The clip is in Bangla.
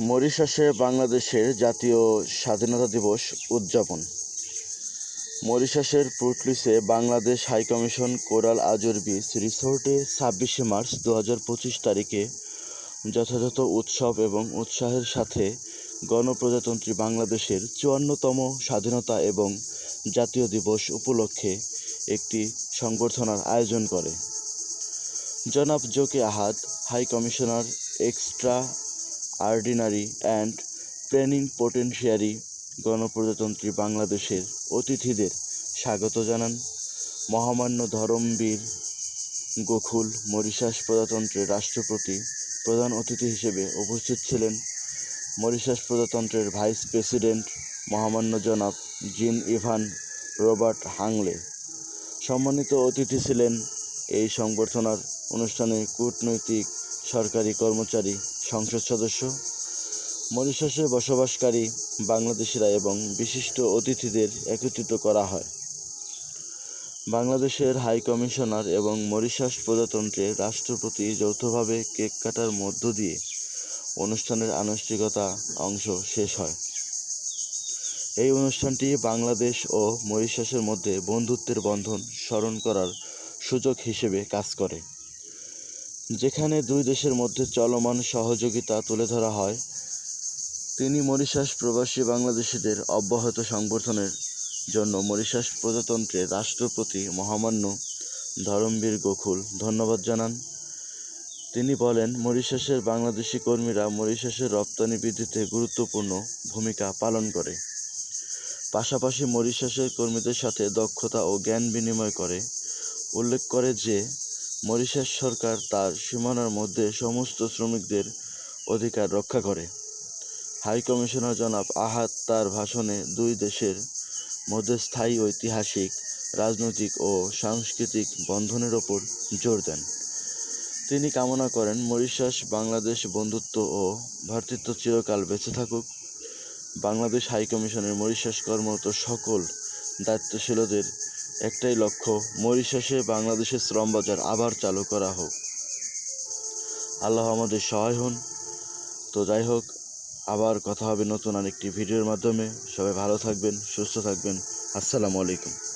মরিশাসে বাংলাদেশের জাতীয় স্বাধীনতা দিবস উদযাপন। মরিশাসের পুটলিসে Bangladesh high commission coral azure beach রিসোর্টে ছাব্বিশে মার্চ দু হাজার পঁচিশ তারিখে যথাযথ উৎসব এবং উৎসাহের সাথে গণপ্রজাতন্ত্রী বাংলাদেশের চুয়ান্নতম স্বাধীনতা এবং জাতীয় দিবস উপলক্ষে একটি সংবর্ধনার আয়োজন করে। জনাব জোকে Ahad, high commissioner extraordinary and plenipotentiary গণপ্রজাতন্ত্রী বাংলাদেশের অতিথিদের স্বাগত জানান। মহামান্য ধরমবীর গোকুল মরিশাস প্রজাতন্ত্রের রাষ্ট্রপতি প্রধান অতিথি হিসেবে উপস্থিত ছিলেন। মরিশাস প্রজাতন্ত্রের ভাইস প্রেসিডেন্ট মহামান্য জনাব জিন ইভান রবার্ট হাংলে। সম্মানিত অতিথি ছিলেন এই সংবর্ধনার অনুষ্ঠানে কূটনৈতিক সরকারি কর্মচারী সংসদ সদস্য, মরিশাসে বসবাসকারী বাংলাদেশিরা এবং বিশিষ্ট অতিথিদের একত্রিত করা হয়। বাংলাদেশের হাই কমিশনার এবং মরিশাস প্রজাতন্ত্রের রাষ্ট্রপতি যৌথভাবে কেক কাটার মধ্য দিয়ে অনুষ্ঠানের আনুষ্ঠানিকতা অংশ শেষ হয়। এই অনুষ্ঠানটি বাংলাদেশ ও মরিশাসের মধ্যে বন্ধুত্বের বন্ধন স্মরণ করার সুযোগ হিসেবে কাজ করে। যেখানে দুই দেশের মধ্যে চলমান সহযোগিতা তুলে ধরা হয়, তিনি মরিশাস প্রবাসী বাংলাদেশিদের অব্যাহত সংবর্ধনের জন্য মরিশাস প্রজাতন্ত্রের রাষ্ট্রপতি মহামান্য ধরমবীর গোকুল ধন্যবাদ জানান। তিনি বলেন, মরিশাসের বাংলাদেশি কর্মীরা মরিশাসের রপ্তানি বৃদ্ধিতে গুরুত্বপূর্ণ ভূমিকা পালন করে। পাশাপাশি মরিশাসের কর্মীদের সাথে দক্ষতা ও জ্ঞান বিনিময় করে। উল্লেখ করে যে মরিশাস সরকার তার সীমানার মধ্যে সমস্ত শ্রমিকদের অধিকার রক্ষা করে। হাই কমিশনার জনাব আহাদ তার ভাষণে দুই দেশের মধ্যে স্থায়ী ঐতিহাসিক, রাজনৈতিক ও সাংস্কৃতিক বন্ধনের ওপর জোর দেন। তিনি কামনা করেন মরিশাস বাংলাদেশ বন্ধুত্ব ও ভ্রাতৃত্ব চিরকাল বেঁচে থাকুক। বাংলাদেশ হাই কমিশনের মরিশাস কর্মরত সকল দায়িত্বশীলদের একটাই লক্ষ্য, মরিশাসে বাংলাদেশের শ্রম বাজার আবার চালু করা হোক। আল্লাহ আমাদের সহায় হন। তো যাই হোক, আবার কথা হবে নতুন আরেকটি ভিডিওর মাধ্যমে। সবাই ভালো থাকবেন, সুস্থ থাকবেন। আসসালামু আলাইকুম।